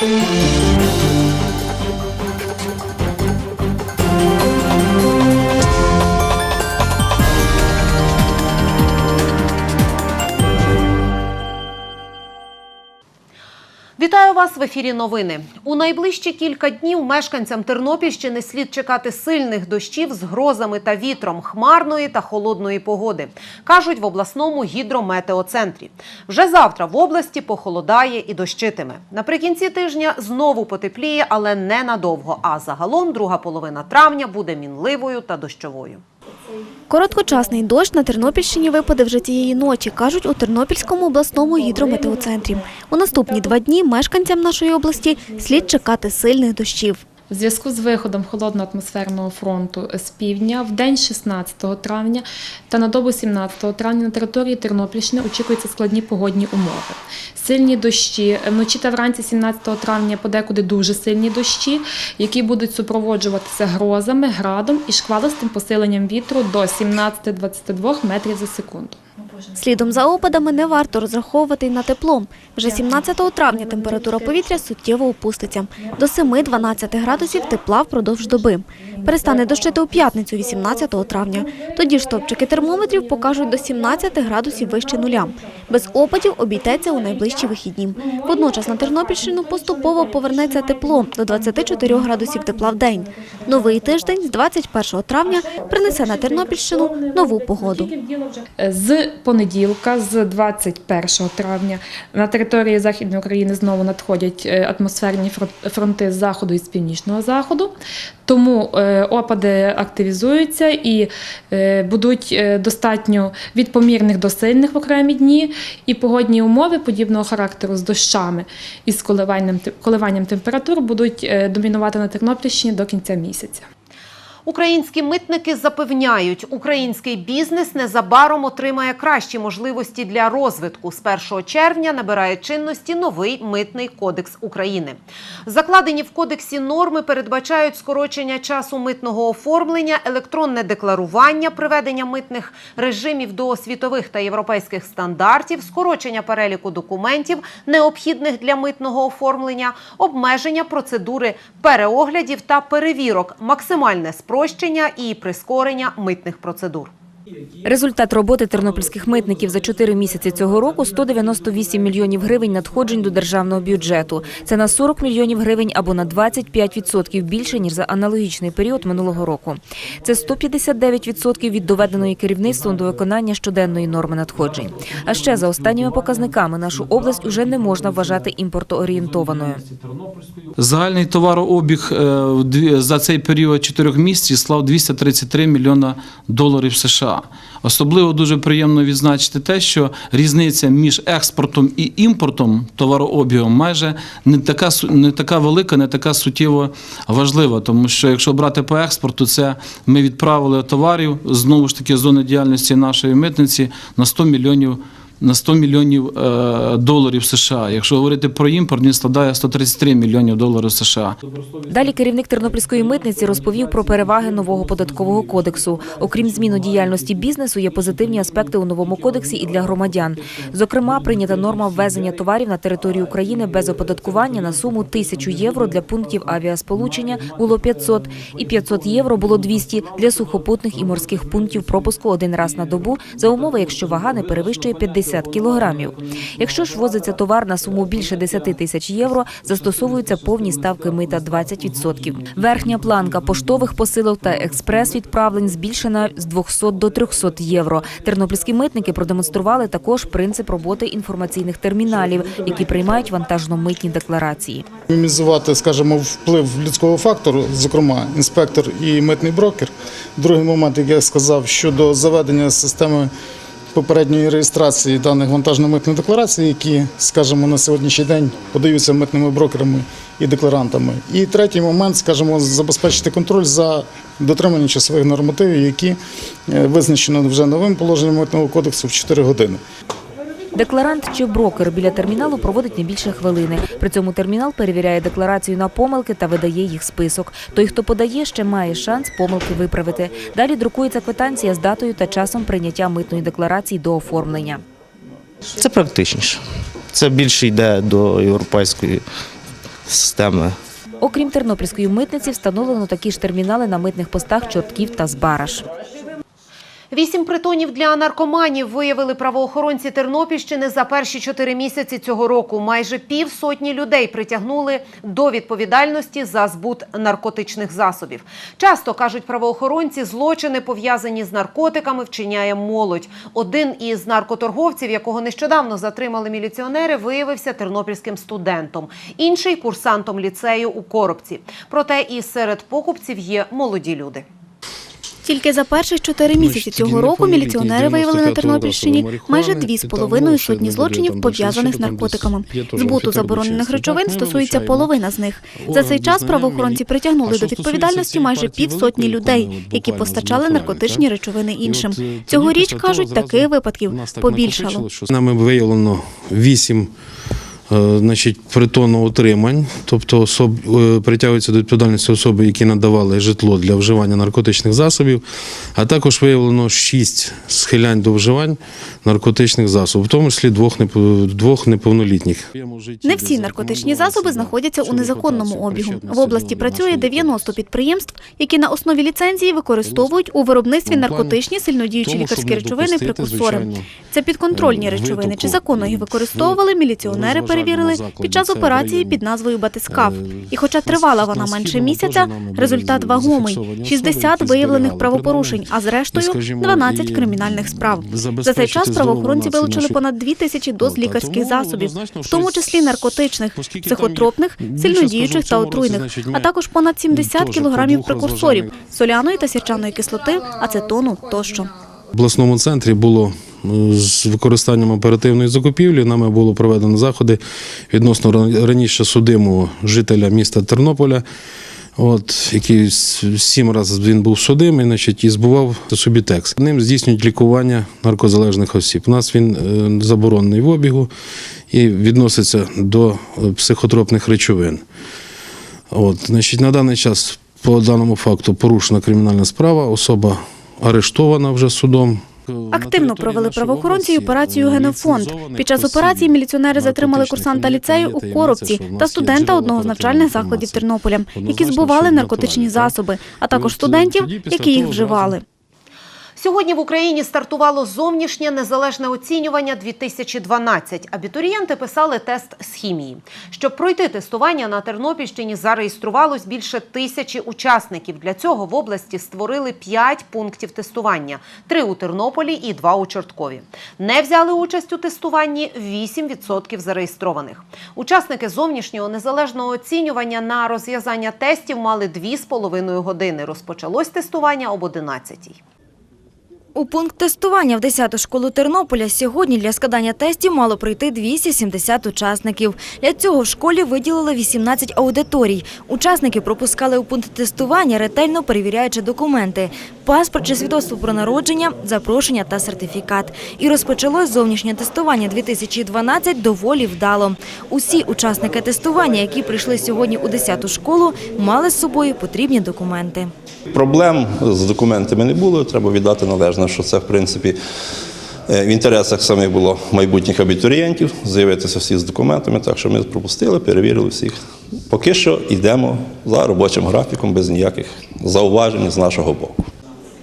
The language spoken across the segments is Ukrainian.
Música вас в ефірі. Новини у найближчі кілька днів мешканцям Тернопільщини слід чекати сильних дощів з грозами та вітром, хмарної та холодної погоди, кажуть в обласному гідрометеоцентрі. Вже завтра в області похолодає і дощитиме. Наприкінці тижня знову потепліє, але не надовго. А загалом друга половина травня буде мінливою та дощовою. Короткочасний дощ на Тернопільщині випаде вже цієї ночі, кажуть у Тернопільському обласному гідрометеоцентрі. У наступні два дні мешканцям нашої області слід чекати сильних дощів. В зв'язку з виходом холодного атмосферного фронту з півдня в день 16 травня та на добу 17 травня на території Тернопільщини очікуються складні погодні умови. Сильні дощі вночі та вранці 17 травня подекуди дуже сильні дощі, які будуть супроводжуватися грозами, градом і шквалистим посиленням вітру до 17-22 метрів за секунду. Слідом за опадами не варто розраховувати й на тепло. Вже 17 травня температура повітря суттєво опуститься – до 7-12 градусів тепла впродовж доби. Перестане дощити у п'ятницю 18 травня. Тоді ж топчики термометрів покажуть до 17 градусів вище нуля. Без опадів обійдеться у найближчі вихідні. Водночас на Тернопільщину поступово повернеться тепло до 24 градусів тепла в день. Новий тиждень з 21 травня принесе на Тернопільщину нову погоду. З понеділка, з 21 травня, на території Західної України знову надходять е, атмосферні фрон- фронти з заходу і з північного заходу. Тому е, опади активізуються і е, будуть достатньо від помірних до сильних в окремі дні. І погодні умови подібного характеру з дощами і з коливанням, коливанням температур будуть домінувати на Тернопільщині до кінця місяця. Українські митники запевняють, український бізнес незабаром отримає кращі можливості для розвитку. З 1 червня набирає чинності новий митний кодекс України. Закладені в кодексі норми передбачають скорочення часу митного оформлення, електронне декларування, приведення митних режимів до світових та європейських стандартів, скорочення переліку документів, необхідних для митного оформлення, обмеження процедури переоглядів та перевірок, максимальне спрощення і прискорення митних процедур. Результат роботи тернопільських митників за чотири місяці цього року – 198 мільйонів гривень надходжень до державного бюджету. Це на 40 мільйонів гривень або на 25% більше, ніж за аналогічний період минулого року. Це 159% від доведеної керівництвом до виконання щоденної норми надходжень. А ще за останніми показниками нашу область уже не можна вважати імпортоорієнтованою. Загальний товарообіг е, за цей період чотирьох місяців склав 233 мільйона доларів США. Особливо дуже приємно відзначити те, що різниця між експортом і імпортом товарообігом майже не така не така велика, не така суттєво важлива. Тому що якщо брати по експорту, це ми відправили товарів знову ж таки зони діяльності нашої митниці на 100 мільйонів. На 100 мільйонів е, доларів США. Якщо говорити про імпорт, він складає 133 мільйонів доларів США. Далі керівник Тернопільської митниці розповів про переваги нового податкового кодексу. Окрім змін у діяльності бізнесу, є позитивні аспекти у новому кодексі і для громадян. Зокрема, прийнята норма ввезення товарів на територію України без оподаткування на суму 1000 євро для пунктів авіасполучення було 500 і 500 євро було 200 для сухопутних і морських пунктів пропуску один раз на добу за умови, якщо вага не перевищує 50 кілограмів. Якщо ж возиться товар на суму більше 10 тисяч євро, застосовуються повні ставки мита 20%. Верхня планка поштових посилок та експрес-відправлень збільшена з 200 до 300 євро. Тернопільські митники продемонстрували також принцип роботи інформаційних терміналів, які приймають вантажно-митні декларації. мінімізувати, скажімо, вплив людського фактору, зокрема інспектор і митний брокер. Другий момент, як я сказав, щодо заведення системи попередньої реєстрації даних вантажно-митних декларацій, які, скажімо, на сьогоднішній день подаються митними брокерами і декларантами. І третій момент, скажімо, забезпечити контроль за дотриманням часових нормативів, які е, визначено вже новим положенням митного кодексу в 4 години. Декларант чи брокер біля терміналу проводить не більше хвилини. При цьому термінал перевіряє декларацію на помилки та видає їх список. Той, хто подає, ще має шанс помилки виправити. Далі друкується квитанція з датою та часом прийняття митної декларації до оформлення. Це практичніше. Це більше йде до європейської системи. Окрім тернопільської митниці, встановлено такі ж термінали на митних постах Чортків та Збараш. Вісім притонів для наркоманів виявили правоохоронці Тернопільщини за перші чотири місяці цього року. Майже півсотні людей притягнули до відповідальності за збут наркотичних засобів. Часто кажуть правоохоронці, злочини пов'язані з наркотиками вчиняє молодь. Один із наркоторговців, якого нещодавно затримали міліціонери, виявився тернопільським студентом. Інший курсантом ліцею у Коробці. Проте і серед покупців є молоді люди. Тільки за перших чотири місяці цього року міліціонери виявили на Тернопільщині майже дві з половиною сотні злочинів, пов'язаних з наркотиками. Збуту заборонених речовин стосується половина з них. За цей час правоохоронці притягнули до відповідальності майже півсотні людей, які постачали наркотичні речовини іншим. Цьогоріч кажуть, таких випадків побільшало. Нами виявлено вісім е, значить, притонно утримань, тобто особ, е, притягуються до відповідальності особи, які надавали житло для вживання наркотичних засобів, а також виявлено шість схилянь до вживань наркотичних засобів, в тому числі двох, двох неповнолітніх. Не всі наркотичні засоби знаходяться у незаконному обігу. В області працює 90 підприємств, які на основі ліцензії використовують у виробництві Ну, наркотичні сильнодіючі лікарські речовини, прекурсори. Це підконтрольні е, речовини. Чи законно їх використовували, міліціонери розважальному перевірили під час операції під назвою Батискаф. е, І хоча тривала вона менше місяця, результат вагомий. зафіксовані 60 виявлених правопорушень, а зрештою скажімо, 12 кримінальних справ. За цей час правоохоронці вилучили понад 2 тисячі доз лікарських засобів, в тому числі наркотичних, психотропних, сильнодіючих та отруйних, а також понад 70 кілограмів прекурсорів соляної та сірчаної кислоти, ацетону тощо. В обласному центрі було е, з використанням оперативної закупівлі. Нами було проведено заходи відносно раніше судимого жителя міста Тернополя. От, який сім разів він був судимий, значить, і збував собі текст. Ним здійснюють лікування наркозалежних осіб. У нас він е, заборонений в обігу і відноситься до е, психотропних речовин. От, значить, на даний час по даному факту порушена кримінальна справа, особа арештована вже судом. Активно провели правоохоронці й операцію Генофонд. Під час операції міліціонери затримали курсанта ліцею у Коробці та студента одного з навчальних закладів Тернополя, які збували наркотичні засоби, а також студентів, які їх вживали. Сьогодні в Україні стартувало зовнішнє незалежне оцінювання 2012. Абітурієнти писали тест з хімії. Щоб пройти тестування на Тернопільщині, зареєструвалось більше тисячі учасників. Для цього в області створили 5 пунктів тестування: три у Тернополі і два у Чорткові. Не взяли участь у тестуванні 8% зареєстрованих. Учасники зовнішнього незалежного оцінювання на розв'язання тестів мали 2,5 години. Розпочалось тестування об 11 У пункт тестування в 10-ту школу Тернополя сьогодні для складання тестів мало прийти 270 учасників. Для цього в школі виділили 18 аудиторій. Учасники пропускали у пункт тестування, ретельно перевіряючи документи – паспорт чи свідоцтво про народження, запрошення та сертифікат. І розпочалось зовнішнє тестування 2012 доволі вдало. Усі учасники тестування, які прийшли сьогодні у 10-ту школу, мали з собою потрібні документи. Проблем з документами не було, треба віддати належне, що це в принципі е, в інтересах самих було майбутніх абітурієнтів з'явитися всі з документами, так що ми пропустили, перевірили всіх. Поки що йдемо за робочим графіком без ніяких зауважень з нашого боку.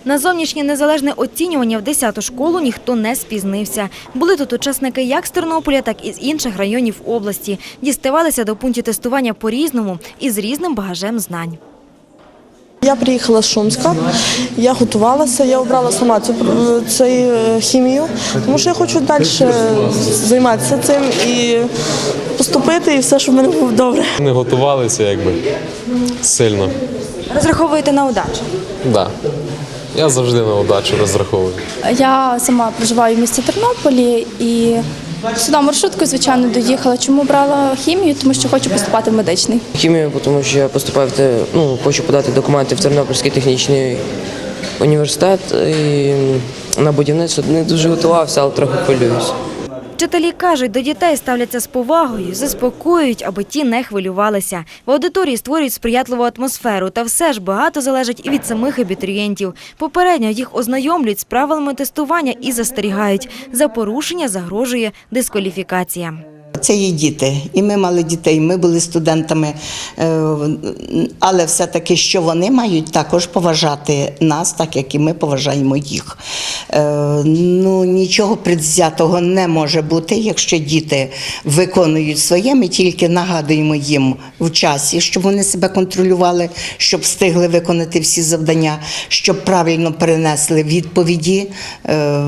На зовнішнє незалежне оцінювання в 10-ту школу ніхто не спізнився. Були тут учасники як з Тернополя, так і з інших районів області. Діставалися до пунктів тестування по-різному і з різним багажем знань. Я приїхала з Шумська, я готувалася, я обрала сама цю, цю е, хімію, тому що я хочу далі займатися цим і поступити, і все, щоб в мене було добре. Не готувалися якби сильно. Розраховуєте на удачу? Да. Я завжди на удачу розраховую. Я сама проживаю в місті Тернополі і сюди маршруткою, звичайно, доїхала. Чому брала хімію? Тому що хочу поступати в медичний. Хімію, тому що я поступаю ну, хочу подати документи в Тернопільський технічний університет і на будівництво не дуже готувався, але трохи хвилююсь. Вчителі кажуть, до дітей ставляться з повагою, заспокоюють, аби ті не хвилювалися. В аудиторії створюють сприятливу атмосферу, та все ж багато залежить і від самих абітурієнтів. Попередньо їх ознайомлюють з правилами тестування і застерігають. За порушення загрожує дискваліфікація. Це є діти, і ми мали дітей, ми були студентами, е, але все-таки, що вони мають також поважати нас, так як і ми поважаємо їх. Е, Ну, нічого предвзятого не може бути, якщо діти виконують своє, ми тільки нагадуємо їм в часі, щоб вони себе контролювали, щоб встигли виконати всі завдання, щоб правильно перенесли відповіді, е,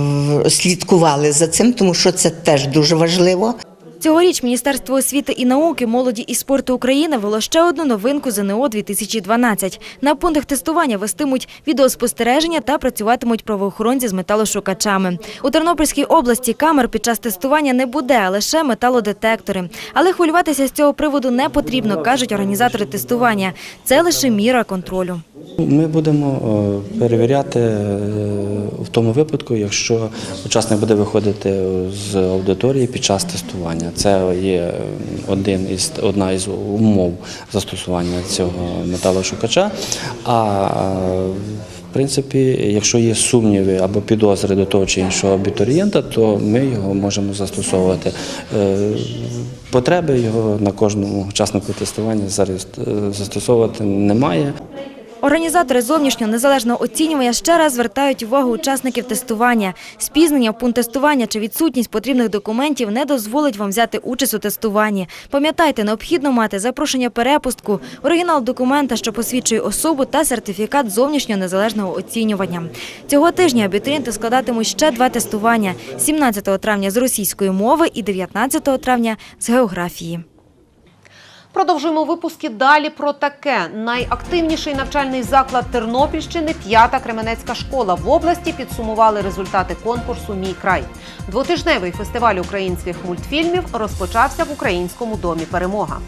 слідкували за цим, тому що це теж дуже важливо. Цьогоріч Міністерство освіти і науки, молоді і спорту України ввело ще одну новинку ЗНО 2012. На пунктах тестування вестимуть відеоспостереження та працюватимуть правоохоронці з металошукачами. У Тернопільській області камер під час тестування не буде, а лише металодетектори. Але хвилюватися з цього приводу не потрібно, кажуть організатори тестування. Це лише міра контролю. Ми будемо е, перевіряти е, в тому випадку, якщо учасник буде виходити з аудиторії під час тестування. Це є один із одна із умов застосування цього металошукача. А в принципі, якщо є сумніви або підозри до того чи іншого абітурієнта, то ми його можемо застосовувати. Е, Потреби його на кожному учаснику тестування зараз е, застосовувати немає. Організатори зовнішнього незалежного оцінювання ще раз звертають увагу учасників тестування. Спізнення в пункт тестування чи відсутність потрібних документів не дозволить вам взяти участь у тестуванні. Пам'ятайте, необхідно мати запрошення перепустку, оригінал документа, що посвідчує особу, та сертифікат зовнішнього незалежного оцінювання. Цього тижня абітурієнти складатимуть ще два тестування – 17 травня з російської мови і 19 травня з географії. Продовжуємо випуски далі про таке. Найактивніший навчальний заклад Тернопільщини п'ята Кременецька школа в області підсумували результати конкурсу Мій край. Двотижневий фестиваль українських мультфільмів розпочався в українському домі Перемога.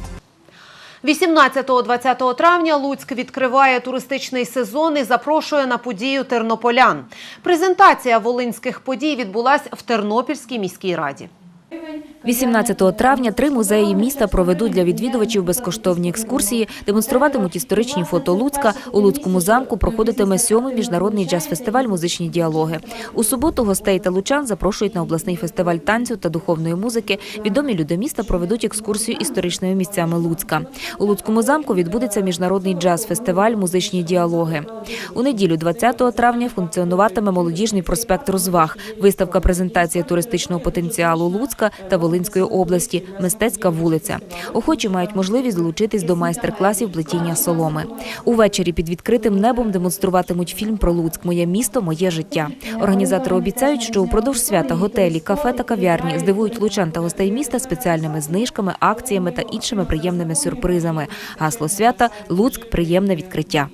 18-20 травня Луцьк відкриває туристичний сезон і запрошує на подію тернополян. Презентація волинських подій відбулась в Тернопільській міській раді. 18 травня три музеї міста проведуть для відвідувачів безкоштовні екскурсії, демонструватимуть історичні фото Луцька. У Луцькому замку проходитиме сьомий міжнародний джаз-фестиваль Музичні діалоги. У суботу гостей та лучан запрошують на обласний фестиваль танцю та духовної музики. Відомі люди міста проведуть екскурсію історичними місцями Луцька. У Луцькому замку відбудеться міжнародний джаз-фестиваль Музичні діалоги. У неділю, 20 травня, функціонуватиме молодіжний проспект розваг, виставка презентація туристичного потенціалу Луцька та Волинської області, мистецька вулиця. Охочі мають можливість долучитись до майстер-класів плетіння соломи. Увечері під відкритим небом демонструватимуть фільм про Луцьк Моє місто, моє життя. Організатори обіцяють, що упродовж свята готелі, кафе та кав'ярні здивують лучан та гостей міста спеціальними знижками, акціями та іншими приємними сюрпризами. Гасло свята Луцьк приємне відкриття.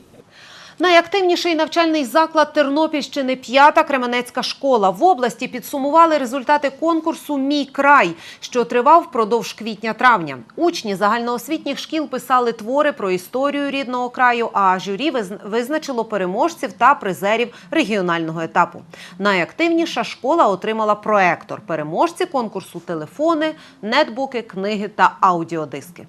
Найактивніший навчальний заклад Тернопільщини п'ята Кременецька школа в області підсумували результати конкурсу Мій край, що тривав впродовж квітня-травня. Учні загальноосвітніх шкіл писали твори про історію рідного краю. А журі виз- визначило переможців та призерів регіонального етапу. Найактивніша школа отримала проектор. Переможці конкурсу телефони, нетбуки, книги та аудіодиски.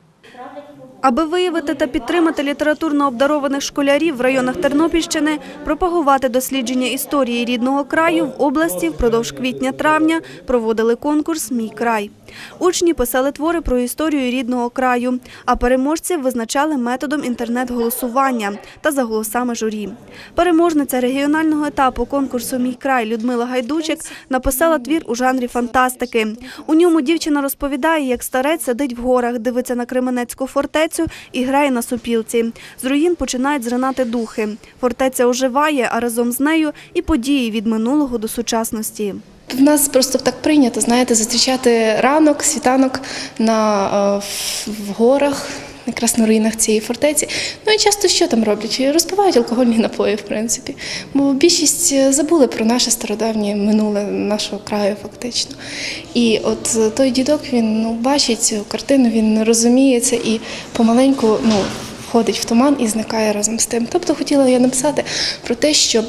Аби виявити та підтримати літературно обдарованих школярів в районах Тернопільщини, пропагувати дослідження історії рідного краю в області впродовж квітня-травня проводили конкурс Мій край. Учні писали твори про історію рідного краю, а переможців визначали методом інтернет-голосування та за голосами журі. Переможниця регіонального етапу конкурсу Мій край Людмила Гайдучик написала твір у жанрі фантастики. У ньому дівчина розповідає, як старець сидить в горах, дивиться на Кременецьку фортецю і грає на сопілці. З руїн починають зринати духи. Фортеця оживає, а разом з нею і події від минулого до сучасності. В нас просто так прийнято, знаєте, зустрічати ранок, світанок на, е, в- горах, якраз на руїнах цієї фортеці. Ну і часто що там роблять? Розпивають алкогольні напої, в принципі. Бо більшість е, забули про наше стародавнє минуле нашого краю, фактично. І от е, той дідок він ну, бачить цю картину, він розуміє це і помаленьку ну, входить в туман і зникає разом з тим. Тобто хотіла я написати про те, що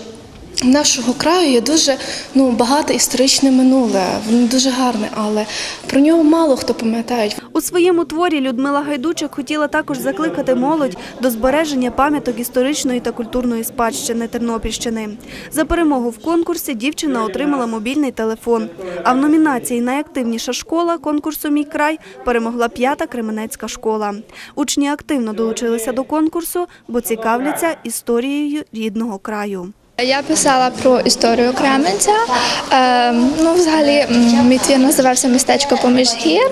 нашого краю є дуже ну, багато історичне минуле, воно дуже гарне, але про нього мало хто пам'ятає. У своєму творі Людмила Гайдучик хотіла також закликати молодь до збереження пам'яток історичної та культурної спадщини Тернопільщини. За перемогу в конкурсі дівчина отримала мобільний телефон. А в номінації Найактивніша школа конкурсу Мій край перемогла п'ята Кременецька школа. Учні активно долучилися до конкурсу, бо цікавляться історією рідного краю. Я писала про історію Кременця. Е, ну, взагалі, мій твір називався Містечко поміж гір.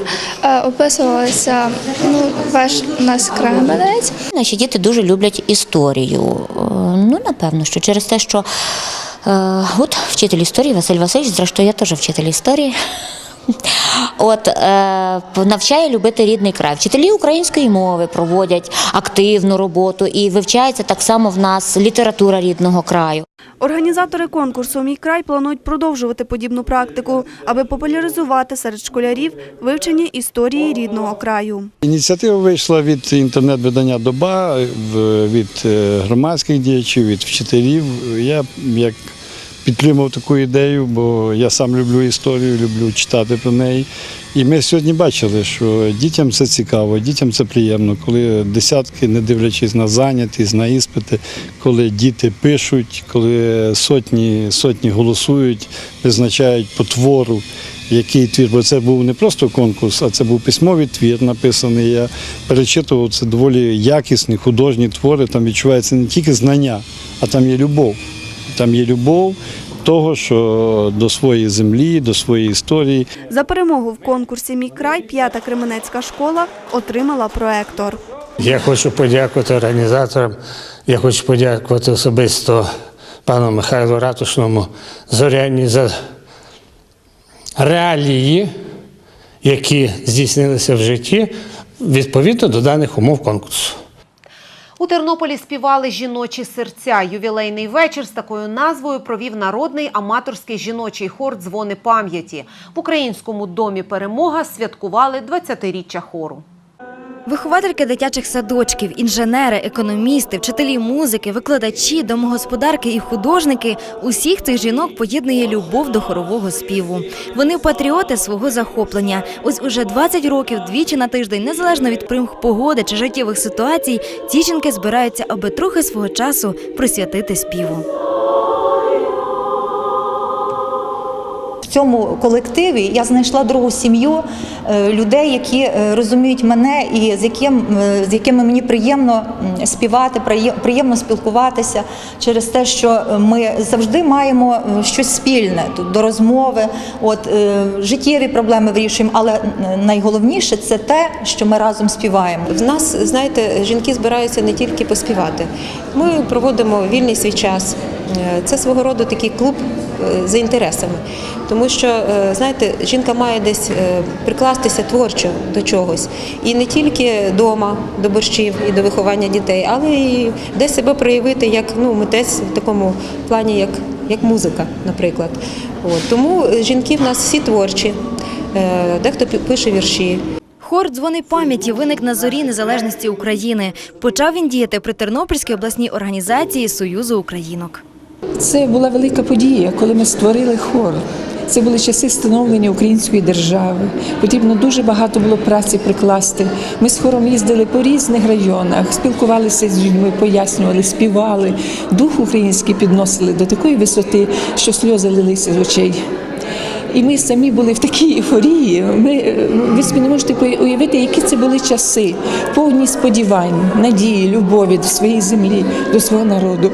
Описувалася описувалося ну, ваш у нас Кременець. Наші діти дуже люблять історію. Е, Ну, напевно, що через те, що е, от вчитель історії Василь Васильович, зрештою, я теж вчитель історії. От е, навчає любити рідний край. Вчителі української мови проводять активну роботу і вивчається так само в нас література рідного краю. Організатори конкурсу Мій край планують продовжувати подібну практику, аби популяризувати серед школярів вивчення історії рідного краю. Ініціатива вийшла від інтернет-видання Доба, в- від е, громадських діячів, від вчителів. Я як підтримав таку ідею, бо я сам люблю історію, люблю читати про неї. І ми сьогодні бачили, що дітям це цікаво, дітям це приємно, коли десятки, не дивлячись на зайнятість, на іспити, коли діти пишуть, коли сотні, сотні голосують, визначають по твору який твір, бо це був не просто конкурс, а це був письмовий твір написаний. Я перечитував це доволі якісні художні твори. Там відчувається не тільки знання, а там є любов. Там є любов того, що до своєї землі, до своєї історії. За перемогу в конкурсі Мій край п'ята Кременецька школа отримала проектор. Я хочу подякувати організаторам. Я хочу подякувати особисто пану Михайлу Ратушному Зоряні за реалії, які здійснилися в житті відповідно до даних умов конкурсу. У Тернополі співали жіночі серця. Ювілейний вечір з такою назвою провів народний аматорський жіночий хор Дзвони пам'яті. В українському домі перемога святкували 20-річчя хору. Виховательки дитячих садочків, інженери, економісти, вчителі музики, викладачі, домогосподарки і художники усіх цих жінок поєднує любов до хорового співу. Вони патріоти свого захоплення. Ось уже 20 років, двічі на тиждень, незалежно від примх погоди чи життєвих ситуацій, ці жінки збираються, аби трохи свого часу присвятити співу. В цьому колективі я знайшла другу сім'ю е, людей, які е, розуміють мене і з яким е, з якими мені приємно співати, приє- приємно спілкуватися через те, що ми завжди маємо щось спільне тут до розмови. От життєві проблеми вирішуємо, але найголовніше це те, що ми разом співаємо. В нас, знаєте, жінки збираються не тільки поспівати. Ми проводимо вільний свій час. Е, Це свого роду такий клуб е, за інтересами. Тому що, е, знаєте, жінка має десь прикластися творчо до чогось. І не тільки вдома до борщів і до виховання дітей, але і десь себе проявити як ну, митець в такому плані, як, як музика, наприклад. От. Тому жінки в нас всі творчі. Дехто пише вірші, Хор дзвони пам'яті виник на зорі незалежності України. Почав він діяти при Тернопільській обласній організації Союзу Українок. Це була велика подія, коли ми створили хор. Це були часи становлення української держави. Потрібно дуже багато було праці прикласти. Ми з хором їздили по різних районах, спілкувалися з людьми, пояснювали, співали. Дух український підносили до такої висоти, що сльози лилися з очей. І ми самі були в такій ейфорії. Ми, ви собі не можете уявити, які це були часи, повні сподівань, надії, любові до своєї землі, до свого народу.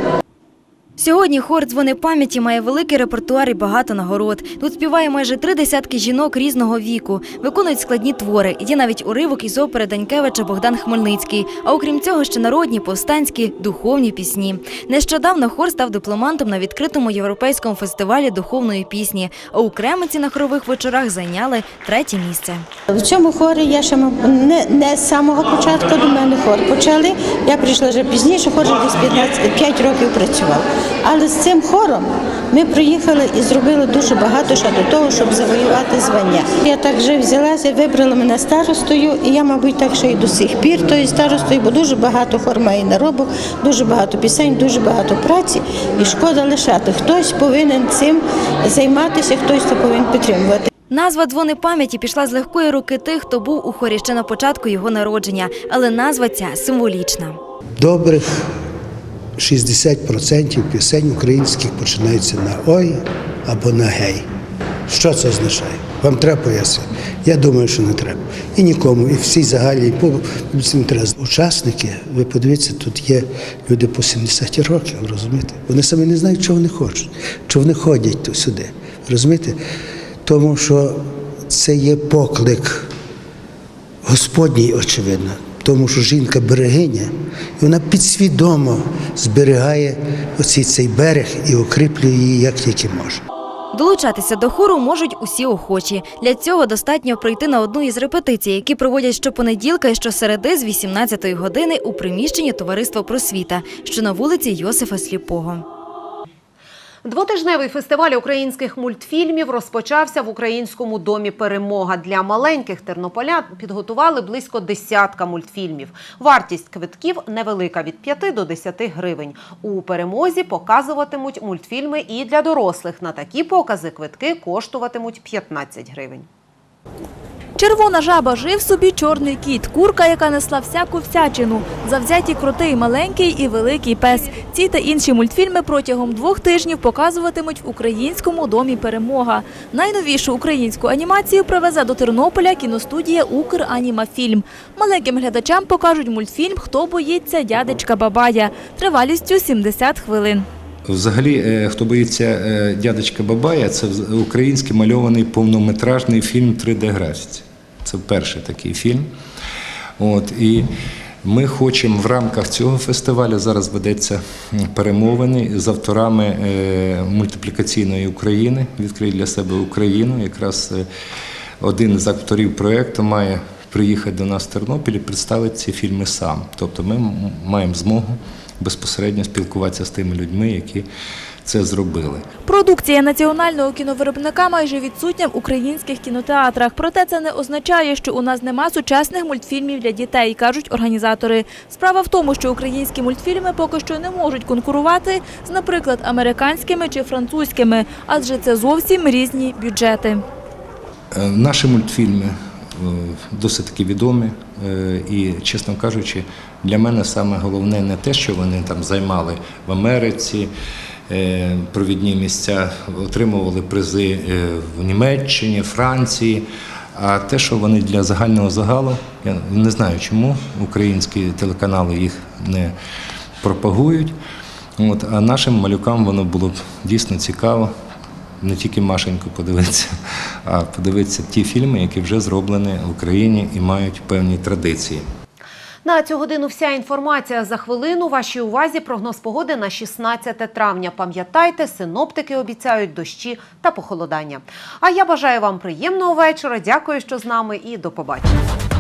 Сьогодні хор дзвони пам'яті має великий репертуар і багато нагород. Тут співає майже три десятки жінок різного віку, виконують складні твори. Є навіть уривок із опери Данькевича Богдан Хмельницький. А окрім цього, ще народні, повстанські, духовні пісні. Нещодавно хор став дипломантом на відкритому європейському фестивалі духовної пісні. А у Кременці на хорових вечорах зайняли третє місце. В цьому хорі я ще не, не з самого початку до мене хор почали. Я прийшла вже пізніше, хор вже десь 15, 5 років працював. Але з цим хором ми приїхали і зробили дуже багато ще до того, щоб завоювати звання. Я так вже взялася, вибрали мене старостою, і я, мабуть, так ще й до сих пір тою старостою, бо дуже багато хор має наробок, дуже багато пісень, дуже багато праці. І шкода лишати. Хтось повинен цим займатися, хтось це повинен підтримувати. Назва дзвони пам'яті пішла з легкої руки тих, хто був у хорі ще на початку його народження, але назва ця символічна. Добрих 60% пісень українських починаються на ой або на гей. Що це означає? Вам треба пояснити? Я думаю, що не треба. І нікому, і всій загальній публіці не треба. Учасники, ви подивіться, тут є люди по 70 років, розумієте? Вони самі не знають, чого вони хочуть, чого вони ходять тут сюди. Розумієте? Тому що це є поклик Господній, очевидно. Тому що жінка берегиня, і вона підсвідомо зберігає оці цей берег і укріплює її як тільки може. Долучатися до хору можуть усі охочі. Для цього достатньо прийти на одну із репетицій, які проводять щопонеділка і щосереди з 18-ї години у приміщенні Товариства просвіта, що на вулиці Йосифа Сліпого. Двотижневий фестиваль українських мультфільмів розпочався в українському домі Перемога. Для маленьких тернополян підготували близько десятка мультфільмів. Вартість квитків невелика від 5 до 10 гривень. У перемозі показуватимуть мультфільми і для дорослих. На такі покази квитки коштуватимуть 15 гривень. Червона жаба жив собі чорний кіт, курка, яка несла всяку всячину, завзяті крутий маленький і великий пес. Ці та інші мультфільми протягом двох тижнів показуватимуть в українському домі Перемога. Найновішу українську анімацію привезе до Тернополя кіностудія Укранімафільм. Маленьким глядачам покажуть мультфільм Хто боїться дядечка Бабая тривалістю 70 хвилин. Взагалі, е, хто боїться е, дядечка Бабая, це український мальований повнометражний фільм 3D-графіці. Це перший такий фільм. От, і ми хочемо в рамках цього фестивалю зараз ведеться перемовини з авторами е, мультиплікаційної України, відкрий для себе Україну. Якраз один з авторів проєкту має приїхати до нас в Тернопіль і представити ці фільми сам. Тобто ми маємо змогу безпосередньо спілкуватися з тими людьми, які це зробили. Продукція національного кіновиробника майже відсутня в українських кінотеатрах. Проте це не означає, що у нас нема сучасних мультфільмів для дітей, кажуть організатори. Справа в тому, що українські мультфільми поки що не можуть конкурувати з, наприклад, американськими чи французькими, адже це зовсім різні бюджети. Е, Наші мультфільми е, досить таки відомі, е, і, чесно кажучи, для мене саме головне не те, що вони там займали в Америці, е, провідні місця, отримували призи е, в Німеччині, Франції. А те, що вони для загального загалу, я не знаю, чому українські телеканали їх не пропагують. От, а нашим малюкам воно було б дійсно цікаво не тільки Машеньку подивитися, а подивитися ті фільми, які вже зроблені в Україні і мають певні традиції. На цю годину вся інформація за хвилину. Вашій увазі прогноз погоди на 16 травня. Пам'ятайте, синоптики обіцяють дощі та похолодання. А я бажаю вам приємного вечора. Дякую, що з нами, і до побачення.